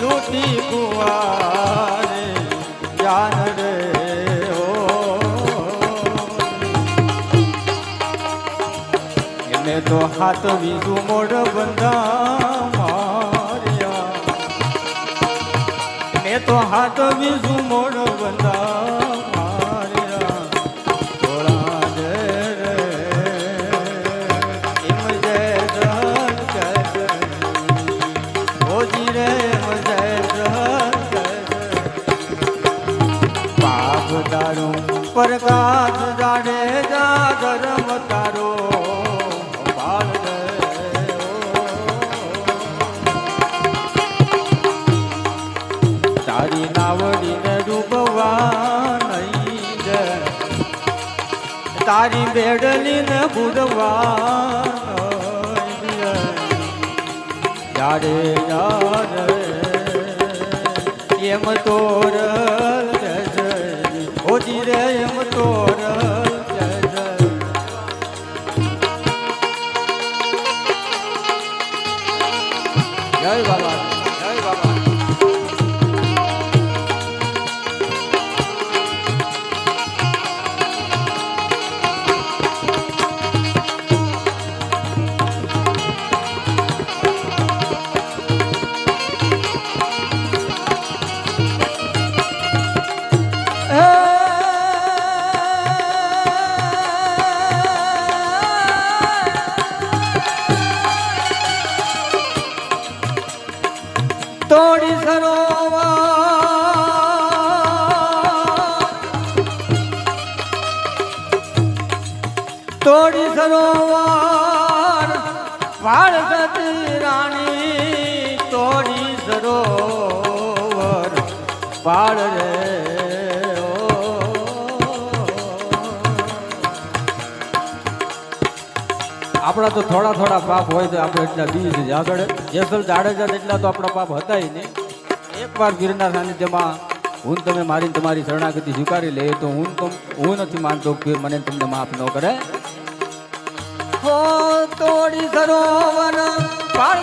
લૂટી કુવારે જાન રે એને તો હાથ બીજું મોઢ બંધા માર્યા મેં તો હાથ બીજું મોઢ બંધા પ્રકાશ જાડે જા ધર્મ તારો. તારી નાવડીને ડૂબવા નહીં તારી બેડલીને બુધવા નહીં દે. જાડે જાડે એમ તોર ઓજી રે એમ તોર જય બાબા જય બાબા. સરોવર તોડી સરોવર વાળ રાણી, તોડી સરોવર વાળ રે આપણા તો થોડા થોડા પાપ હોય તો આપણે એટલા બીજ આગળ. જેસલ જાડેજા એટલા તો આપણા પાપ હતા નહીં. એકવાર ગિરનાર સાનિધ્યમાં હું તમે મારી તમારી શરણાગતિ સ્વીકારી લે તો હું તો હું નથી માનતો કે મને તમને માફ ન કરે. તોડી સરોવર પાળ